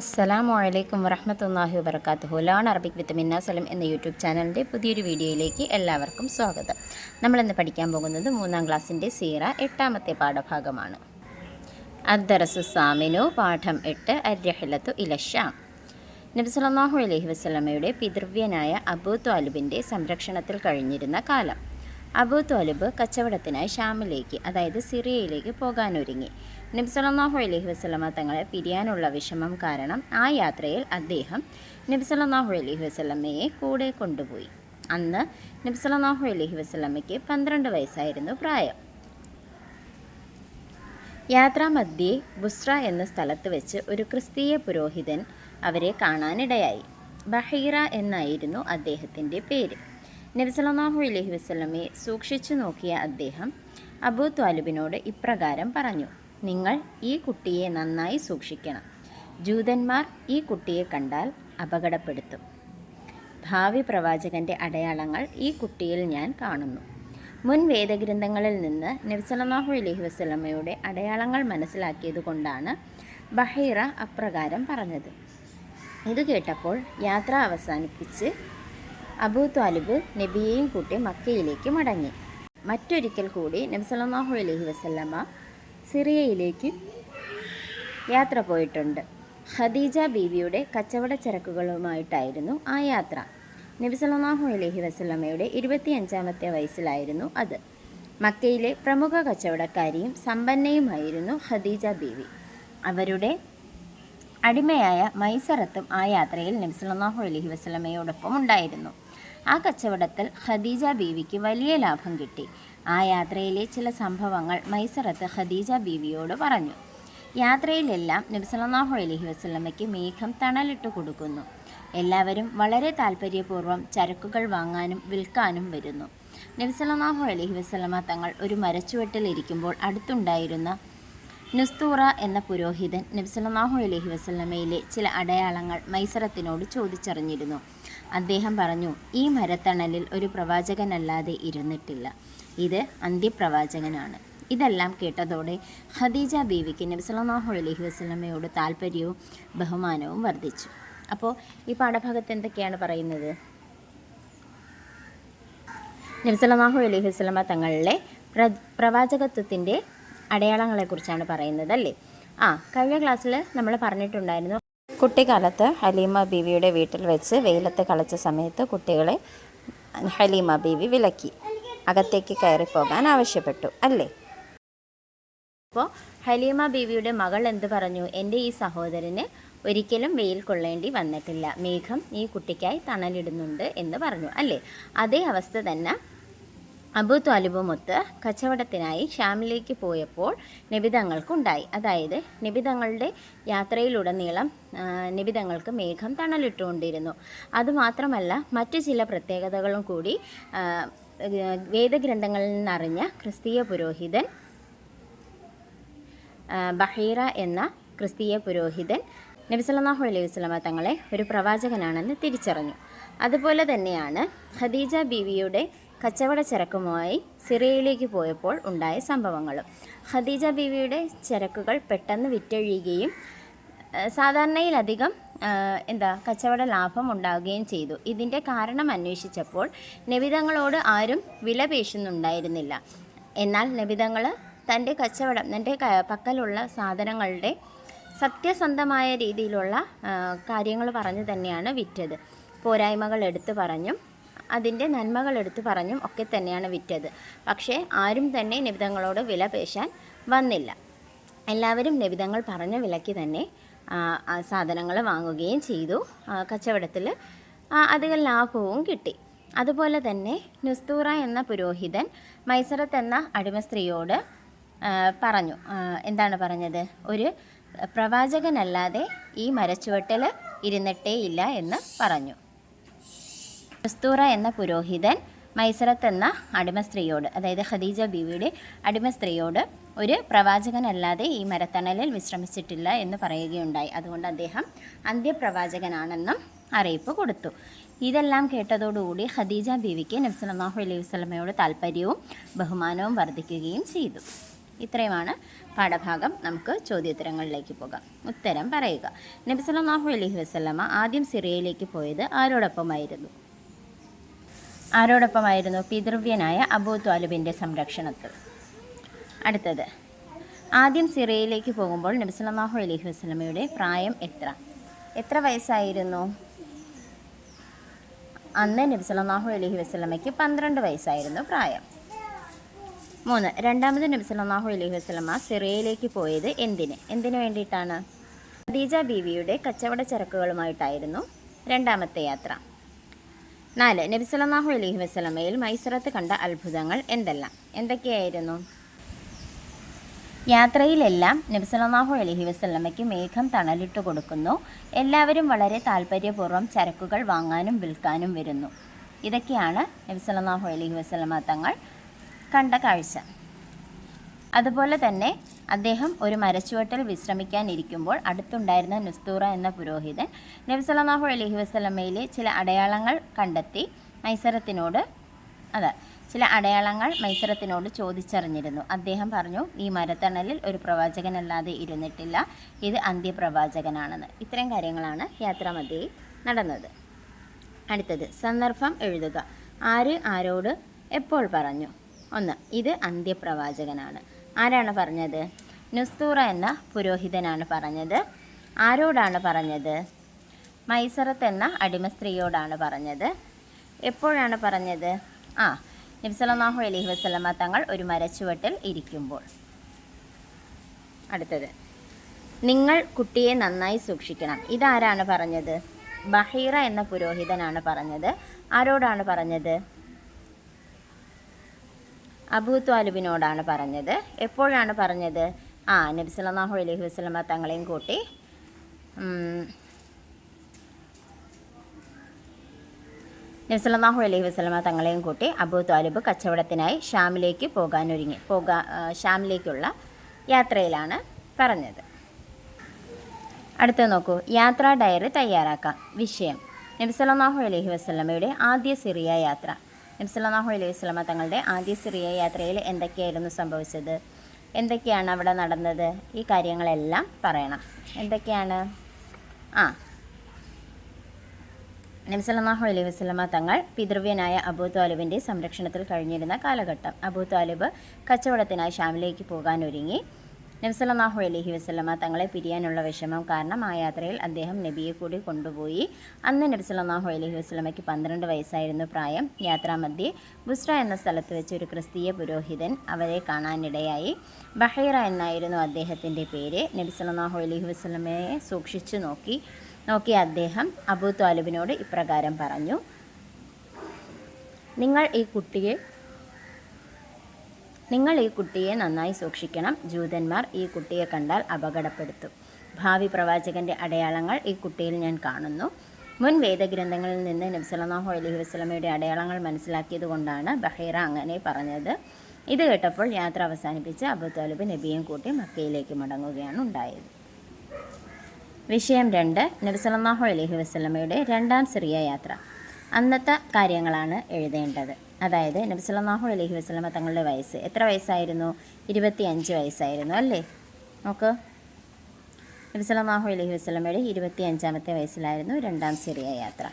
അസ്സലാമു അലൈക്കും വറഹമത്തല്ലാഹി വബർക്കാത്തുഹു ലേൺ അറബിക് വിത്ത് മിന്നാസലം എന്ന യൂട്യൂബ് ചാനലിന്റെ പുതിയൊരു വീഡിയോയിലേക്ക് എല്ലാവർക്കും സ്വാഗതം. നമ്മളിന്ന് പഠിക്കാൻ പോകുന്നത് മൂന്നാം ക്ലാസ്സിന്റെ സീറ എട്ടാമത്തെ പാഠഭാഗമാണ്. അദ്ദറസു സാമിനു പാഠം എട്ട് അര്യഹിലത്തു ഇലഷാം നബി അലഹി വസല്ലമയുടെ പിതൃവ്യനായ അബൂ ത്വാലിബിന്റെ സംരക്ഷണത്തിൽ കഴിഞ്ഞിരുന്ന കാലം. അബൂ തോലിബ് കച്ചവടത്തിനായി ഷാമിലേക്ക് അതായത് സിറിയയിലേക്ക് പോകാനൊരുങ്ങി. നബി അലഹി വസ്ലമ തങ്ങളെ പിരിയാനുള്ള വിഷമം കാരണം ആ യാത്രയിൽ അദ്ദേഹം നബി അലഹി വസ്ലമയെ കൂടെ കൊണ്ടുപോയി. അന്ന് നബി അലഹി വസ്ലമയ്ക്ക് പന്ത്രണ്ട് വയസ്സായിരുന്നു പ്രായം. യാത്രാമധ്യേ ബുസ്ര എന്ന സ്ഥലത്ത് വെച്ച് ഒരു ക്രിസ്തീയ പുരോഹിതൻ അവരെ കാണാനിടയായി. ബഹീറ എന്നായിരുന്നു അദ്ദേഹത്തിന്റെ പേര്. നബി അലഹി വസ്ലമെ സൂക്ഷിച്ചു നോക്കിയ അദ്ദേഹം അബൂ ത്വാലിബിനോട് ഇപ്രകാരം പറഞ്ഞു നിങ്ങൾ ഈ കുട്ടിയെ നന്നായി സൂക്ഷിക്കണം. ജൂതന്മാർ ഈ കുട്ടിയെ കണ്ടാൽ അപകടപ്പെടുത്തും. ഭാവി പ്രവാചകന്റെ അടയാളങ്ങൾ ഈ കുട്ടിയിൽ ഞാൻ കാണുന്നു. മുൻ വേദഗ്രന്ഥങ്ങളിൽ നിന്ന് നബ്സലാഹു അലഹി വസ്ലമയുടെ അടയാളങ്ങൾ മനസ്സിലാക്കിയതുകൊണ്ടാണ് ബഹീറ അപ്രകാരം പറഞ്ഞത്. ഇത് കേട്ടപ്പോൾ യാത്ര അവസാനിപ്പിച്ച് അബൂ ത്വാലിബ് നബിയെയും കൂട്ടി മക്കയിലേക്ക് മടങ്ങി. മറ്റൊരിക്കൽ കൂടി നബ്സലാഹു അലഹി വസല്ലമ സിറിയയിലേക്ക് യാത്ര പോയിട്ടുണ്ട്. ഖദീജ ബീവിയുടെ കച്ചവട ചരക്കുകളുമായിട്ടായിരുന്നു ആ യാത്ര. നബി അലഹി വസല്ലമയുടെ ഇരുപത്തിയഞ്ചാമത്തെ വയസ്സിലായിരുന്നു അത്. മക്കയിലെ പ്രമുഖ കച്ചവടക്കാരിയും സമ്പന്നയുമായിരുന്നു ഖദീജ ബീവി. അവരുടെ അടിമയായ മൈസറത്തും ആ യാത്രയിൽ നബി അലഹി വസ്ലമയോടൊപ്പം ഉണ്ടായിരുന്നു. ആ കച്ചവടത്തിൽ ഖദീജ ബീവിക്ക് വലിയ ലാഭം കിട്ടി. ആ യാത്രയിലെ ചില സംഭവങ്ങൾ മൈസറത്ത് ഖദീജ ബീവിയോട് പറഞ്ഞു. യാത്രയിലെല്ലാം നബി അലഹി വസല്ലമയ്ക്ക് മേഘം തണലിട്ട് കൊടുക്കുന്നു. എല്ലാവരും വളരെ താല്പര്യപൂർവം ചരക്കുകൾ വാങ്ങാനും വിൽക്കാനും വരുന്നു. നബി അലഹി വസല്ലമ തങ്ങൾ ഒരു മരച്ചുവെട്ടിലിരിക്കുമ്പോൾ അടുത്തുണ്ടായിരുന്ന നുസ്തൂറ എന്ന പുരോഹിതൻ നബി അലഹി വസല്ലമയിലെ ചില അടയാളങ്ങൾ മൈസറത്തിനോട് ചോദിച്ചറിഞ്ഞിരുന്നു. അദ്ദേഹം പറഞ്ഞു ഈ മരത്തണലിൽ ഒരു പ്രവാചകനല്ലാതെ ഇരുന്നിട്ടില്ല. ഇത് അന്ത്യപ്രവാചകനാണ്. ഇതെല്ലാം കേട്ടതോടെ ഖദീജ ബീവിക്ക് നബി അലഹി വസല്ലമയോട് താല്പര്യവും ബഹുമാനവും വർദ്ധിച്ചു. അപ്പോൾ ഈ പാഠഭാഗത്ത് എന്തൊക്കെയാണ് പറയുന്നത്? നബി അലഹി വസല്ലമ തങ്ങളിലെ പ്ര പ്രവാചകത്വത്തിന്റെ അടയാളങ്ങളെക്കുറിച്ചാണ് പറയുന്നത് അല്ലേ? ആ കഴിഞ്ഞ ക്ലാസ്സിൽ നമ്മൾ പറഞ്ഞിട്ടുണ്ടായിരുന്നു കുട്ടിക്കാലത്ത് ഹലീമ ബീവിയുടെ വീട്ടിൽ വെച്ച് വെയിലത്ത് കളിച്ച സമയത്ത് കുട്ടികളെ ഹലീമ ബീവി വിലക്കി. അകത്തേക്ക് കയറിപ്പോകാൻ ആവശ്യപ്പെട്ടു അല്ലേ? അപ്പോൾ ഹലീമ ബീവിയുടെ മകൾ എന്ത് പറഞ്ഞു? എന്റെ ഈ സഹോദരന് ഒരിക്കലും വെയിൽ കൊള്ളേണ്ടി വന്നിട്ടില്ല. മേഘം ഈ കുട്ടിക്കായി തണലിടുന്നുണ്ട് എന്ന് പറഞ്ഞു അല്ലേ? അതേ അവസ്ഥ തന്നെ അബു ത്വാലിബുമൊത്ത് കച്ചവടത്തിനായി ഷാമിലേക്ക് പോയപ്പോൾ നിബിതങ്ങൾക്കുണ്ടായി. അതായത് നിബിതങ്ങളുടെ യാത്രയിലുടനീളം നിബിതങ്ങൾക്ക് മേഘം തണലിട്ടുകൊണ്ടിരുന്നു. അതുമാത്രമല്ല മറ്റു ചില പ്രത്യേകതകളും കൂടി വേദഗ്രന്ഥങ്ങളിൽ നിന്നറിഞ്ഞ ക്രിസ്തീയ പുരോഹിതൻ ബഹീറ എന്ന ക്രിസ്തീയ പുരോഹിതൻ നബിസല്ലാഹു അലൈഹി വസല്ലമ തങ്ങളെ ഒരു പ്രവാചകനാണെന്ന് തിരിച്ചറിഞ്ഞു. അതുപോലെ തന്നെയാണ് ഖദീജ ബീവിയുടെ കച്ചവട ചരക്കുമായി സിറിയയിലേക്ക് പോയപ്പോൾ ഉണ്ടായ സംഭവങ്ങളും. ഖദീജ ബീവിയുടെ ചരക്കുകൾ പെട്ടെന്ന് വിറ്റഴിയുകയും സാധാരണയിലധികം എന്താ കച്ചവട ലാഭം ഉണ്ടാവുകയും ചെയ്തു. ഇതിന്റെ കാരണം അന്വേഷിച്ചപ്പോൾ നബിതങ്ങളോട് ആരും വില പേശുന്നുണ്ടായിരുന്നില്ല. എന്നാൽ നബിതങ്ങൾ തന്റെ കച്ചവടം തന്റെ പക്കലുള്ള സാധനങ്ങളുടെ സത്യസന്ധമായ രീതിയിലുള്ള കാര്യങ്ങൾ പറഞ്ഞു തന്നെയാണ് വിറ്റത്. പോരായ്മകൾ എടുത്തു പറഞ്ഞും അതിന്റെ നന്മകൾ എടുത്തു പറഞ്ഞും ഒക്കെ തന്നെയാണ് വിറ്റത്. പക്ഷേ ആരും തന്നെ നിബിതങ്ങളോട് വില പേശാൻ വന്നില്ല. എല്ലാവരും നിബിതങ്ങൾ പറഞ്ഞ വിലയ്ക്ക് തന്നെ സാധനങ്ങൾ വാങ്ങുകയും ചെയ്തു. കച്ചവടത്തിൽ അധികം ലാഭവും കിട്ടി. അതുപോലെ തന്നെ നുസ്തൂറ എന്ന പുരോഹിതൻ മൈസറത്ത് എന്ന അടിമ സ്ത്രീയോട് പറഞ്ഞു. എന്താണ് പറഞ്ഞത്? ഒരു പ്രവാചകനല്ലാതെ ഈ മരച്ചുവട്ടിൽ ഇരുന്നിട്ടേ ഇല്ല എന്ന് പറഞ്ഞു. ക്രിസ്തൂറ എന്ന പുരോഹിതൻ മൈസറത്ത് എന്ന അടിമ സ്ത്രീയോട് അതായത് ഖദീജ ബീവിയുടെ അടിമ സ്ത്രീയോട് ഒരു പ്രവാചകനല്ലാതെ ഈ മരത്തണലിൽ വിശ്രമിച്ചിട്ടില്ല എന്ന് പറയുകയുണ്ടായി. അതുകൊണ്ട് അദ്ദേഹം അന്ത്യപ്രവാചകനാണെന്നും അറിയിപ്പ് കൊടുത്തു. ഇതെല്ലാം കേട്ടതോടുകൂടി ഖദീജ ബീവിക്ക് നബ്സലാഹു അലൈഹി വസ്ലമയോട് താല്പര്യവും ബഹുമാനവും വർദ്ധിക്കുകയും ചെയ്തു. ഇത്രയുമാണ് പാഠഭാഗം. നമുക്ക് ചോദ്യോത്തരങ്ങളിലേക്ക് പോകാം. ഉത്തരം പറയുക. നബ്സലാഹു അലഹി വസല്ലമ ആദ്യം സിറിയയിലേക്ക് പോയത് ആരോടൊപ്പമായിരുന്നു? ആരോടൊപ്പമായിരുന്നു പിതൃവ്യനായ അബൂ ത്വാലിബിന്റെ സംരക്ഷണത്തിൽ. അടുത്തത് ആദ്യം സിറിയയിലേക്ക് പോകുമ്പോൾ നബി അലഹി വസ്ലമയുടെ പ്രായം എത്ര? എത്ര വയസ്സായിരുന്നു? അന്ന് നബി അലഹി വസ്ലമയ്ക്ക് പന്ത്രണ്ട് വയസ്സായിരുന്നു പ്രായം. മൂന്ന് രണ്ടാമത് നബി അലഹി വസ്ലമ സിറിയയിലേക്ക് പോയത് എന്തിന്? എന്തിനു വേണ്ടിയിട്ടാണ്? ഖദീജ ബീവിയുടെ കച്ചവട ചരക്കുകളുമായിട്ടായിരുന്നു രണ്ടാമത്തെ യാത്ര. നാല് നബി സല്ലല്ലാഹു അലൈഹി വസല്ലമയിൽ മൈസറത്ത് കണ്ട അത്ഭുതങ്ങൾ എന്തെല്ലാം? എന്തൊക്കെയായിരുന്നു? യാത്രയിലെല്ലാം നബി സല്ലല്ലാഹു അലൈഹി വസല്ലമയ്ക്ക് മേഘം തണലിട്ട് കൊടുക്കുന്നു. എല്ലാവരും വളരെ താല്പര്യപൂർവം ചരക്കുകൾ വാങ്ങാനും വിൽക്കാനും വരുന്നു. ഇതൊക്കെയാണ് നബി സല്ലല്ലാഹു അലൈഹി വസല്ലമ തങ്ങൾ കണ്ട കാഴ്ച. അതുപോലെ തന്നെ അദ്ദേഹം ഒരു മരച്ചുവട്ടിൽ വിശ്രമിക്കാനിരിക്കുമ്പോൾ അടുത്തുണ്ടായിരുന്ന നുസ്തൂറ എന്ന പുരോഹിതൻ നബി അലൈഹി വസല്ലമയിലെ ചില അടയാളങ്ങൾ കണ്ടെത്തി മൈസരത്തിനോട് അതെ ചില അടയാളങ്ങൾ മൈസരത്തിനോട് ചോദിച്ചറിഞ്ഞിരുന്നു. അദ്ദേഹം പറഞ്ഞു ഈ മരത്തണലിൽ ഒരു പ്രവാചകനല്ലാതെ ഇരുന്നിട്ടില്ല. ഇത് അന്ത്യപ്രവാചകനാണെന്ന്. ഇത്തരം കാര്യങ്ങളാണ് യാത്രാമധ്യയിൽ നടന്നത്. അടുത്തത് സന്ദർഭം എഴുതുക. ആര് ആരോട് എപ്പോൾ പറഞ്ഞു? ഒന്ന് ഇത് അന്ത്യപ്രവാചകനാണ്. ആരാണ് പറഞ്ഞത്? നുസ്തൂറ എന്ന പുരോഹിതനാണ് പറഞ്ഞത്. ആരോടാണ് പറഞ്ഞത്? മൈസറത്ത് എന്ന അടിമ സ്ത്രീയോടാണ് പറഞ്ഞത്. എപ്പോഴാണ് പറഞ്ഞത്? ആ നബി അലഹി വസ്ലമ തങ്ങൾ ഒരു മരച്ചുവട്ടിൽ ഇരിക്കുമ്പോൾ. അടുത്തത്. നിങ്ങൾ കുട്ടിയെ നന്നായി സൂക്ഷിക്കണം. ഇതാരാണ് പറഞ്ഞത്? ബഹീറ എന്ന പുരോഹിതനാണ് പറഞ്ഞത്. ആരോടാണ് പറഞ്ഞത്? അബൂ ത്വാലിബിനോടാണ് പറഞ്ഞത്. എപ്പോഴാണ് പറഞ്ഞത്? ആ നബി സല്ലല്ലാഹു അലൈഹി വസല്ലമ തങ്ങളെയും കൂട്ടി. നബി സല്ലല്ലാഹു അലൈഹി വസല്ലമ തങ്ങളെയും കൂട്ടി അബൂ ത്വാലിബ് കച്ചവടത്തിനായി ഷാമിലേക്ക് പോകാനൊരുങ്ങി പോകാ ഷാമിലേക്കുള്ള യാത്രയിലാണ് പറഞ്ഞത്. അടുത്ത നോക്കൂ. യാത്രാ ഡയറി തയ്യാറാക്കാം. വിഷയം. നബി സല്ലല്ലാഹു അലൈഹി വസല്ലമയുടെ ആദ്യ സിറിയ യാത്ര. നബി സല്ലല്ലാഹു അലൈഹി സ്വലമ തങ്ങളുടെ ആദ്യ സിറിയ യാത്രയിൽ എന്തൊക്കെയായിരുന്നു സംഭവിച്ചത്? എന്തൊക്കെയാണ് അവിടെ നടന്നത്? ഈ കാര്യങ്ങളെല്ലാം പറയണം. എന്തൊക്കെയാണ്? ആ. നബ്സല്ലാഹു അലൈഹി വസ്ലമ തങ്ങൾ പിതൃവ്യനായ അബൂ താലിബിന്റെ സംരക്ഷണത്തിൽ കഴിഞ്ഞിരുന്ന കാലഘട്ടം. അബൂ താലിബ് കച്ചവടത്തിനായി ഷാമിലേക്ക് പോകാൻ ഒരുങ്ങി നബി അലഹി വസ്ലമ തങ്ങളെ പിരിയാനുള്ള വിഷമം കാരണം ആ യാത്രയിൽ അദ്ദേഹം നബിയെ കൂടി കൊണ്ടുപോയി. അന്ന് നബി അലഹി വസ്ലമയ്ക്ക് പന്ത്രണ്ട് വയസ്സായിരുന്നു പ്രായം. യാത്രാമധ്യേ ബുസ്ര എന്ന സ്ഥലത്ത് വെച്ച് ഒരു ക്രിസ്തീയ പുരോഹിതൻ അവരെ കാണാനിടയായി. ബഹൈറ എന്നായിരുന്നു അദ്ദേഹത്തിന്റെ പേര്. നബി അലഹി വസ്ലമയെ സൂക്ഷിച്ചു നോക്കി. നോക്കിയ അദ്ദേഹം അബൂ താലിബിനോട് ഇപ്രകാരം പറഞ്ഞു. നിങ്ങൾ ഈ കുട്ടിയെ നിങ്ങൾ ഈ കുട്ടിയെ നന്നായി സൂക്ഷിക്കണം. ജൂതന്മാർ ഈ കുട്ടിയെ കണ്ടാൽ അപകടപ്പെടുത്തും. ഭാവി പ്രവാചകന്റെ അടയാളങ്ങൾ ഈ കുട്ടിയിൽ ഞാൻ കാണുന്നു. മുൻ വേദഗ്രന്ഥങ്ങളിൽ നിന്ന് നബ്സലാഹു അലഹി വസ്ലമയുടെ അടയാളങ്ങൾ മനസ്സിലാക്കിയത് കൊണ്ടാണ് ബഹീറ അങ്ങനെ പറഞ്ഞത്. ഇത് കേട്ടപ്പോൾ യാത്ര അവസാനിപ്പിച്ച് അബു താലിബ് നബിയും കൂട്ടി മക്കയിലേക്ക് മടങ്ങുകയാണ് ഉണ്ടായത്. വിഷയം രണ്ട് നബ്സലാഹു അലഹി വസ്ലമയുടെ രണ്ടാം സിറിയ യാത്ര. അന്നത്തെ കാര്യങ്ങളാണ് എഴുതേണ്ടത്. അതായത് നബി സല്ലല്ലാഹു അലൈഹി വസല്ലമ തങ്ങളുടെ വയസ്സ്. എത്ര വയസ്സായിരുന്നു? ഇരുപത്തി അഞ്ച് വയസ്സായിരുന്നു അല്ലേ? നോക്ക്. നബി സല്ലല്ലാഹു അലൈഹി വസല്ലമയുടെ ഇരുപത്തി അഞ്ചാമത്തെ വയസ്സിലായിരുന്നു രണ്ടാം സിറിയ യാത്ര.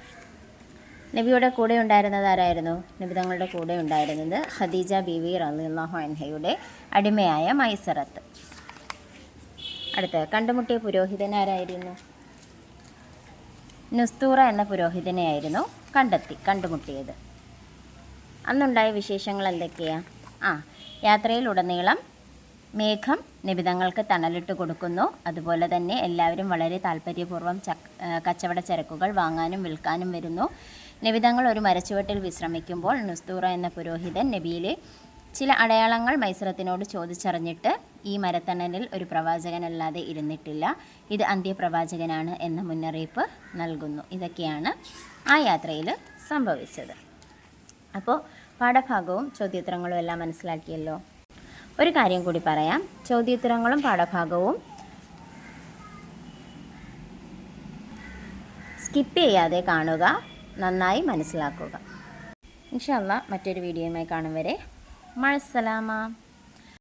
നബിയുടെ കൂടെ ഉണ്ടായിരുന്നത് ആരായിരുന്നു? നബി തങ്ങളുടെ കൂടെ ഉണ്ടായിരുന്നത് ഖദീജ ബിവി റളിയല്ലാഹു അൻഹയുടെ അടിമയായ മൈസറത്ത്. അടുത്ത കണ്ടുമുട്ടിയ പുരോഹിതൻ ആരായിരുന്നു? നുസ്തൂറ എന്ന പുരോഹിതനെയായിരുന്നു കണ്ടെത്തി കണ്ടുമുട്ടിയത്. അന്നുണ്ടായ വിശേഷങ്ങൾ എന്തൊക്കെയാണ് ആ യാത്രയിലുടനീളം മേഘം നിബിതങ്ങൾക്ക് തണലിട്ട് കൊടുക്കുന്നു. അതുപോലെ തന്നെ എല്ലാവരും വളരെ താല്പര്യപൂർവം കച്ചവട ചരക്കുകൾ വാങ്ങാനും വിൽക്കാനും വരുന്നു. നിബിതങ്ങൾ ഒരു മരച്ചുവട്ടിൽ വിശ്രമിക്കുമ്പോൾ നുസ്തൂറ എന്ന പുരോഹിതൻ നബിയിലെ ചില അടയാളങ്ങൾ മൈസറത്തിനോട് ചോദിച്ചറിഞ്ഞിട്ട് ഈ മരത്തണലിൽ ഒരു പ്രവാചകനല്ലാതെ ഇരുന്നിട്ടില്ല. ഇത് അന്ത്യപ്രവാചകനാണ് എന്ന മുന്നറിയിപ്പ് നൽകുന്നു. ഇതൊക്കെയാണ് ആ യാത്രയിൽ സംഭവിച്ചത്. അപ്പോൾ പാഠഭാഗവും ചോദ്യോത്തരങ്ങളും എല്ലാം മനസ്സിലാക്കിയല്ലോ. ഒരു കാര്യം കൂടി പറയാം. ചോദ്യോത്തരങ്ങളും പാഠഭാഗവും സ്കിപ്പ് ചെയ്യാതെ കാണുക നന്നായി മനസ്സിലാക്കുക. ഇൻഷല്ല മറ്റൊരു വീഡിയോയുമായി കാണും വരെ. മഴസലാമ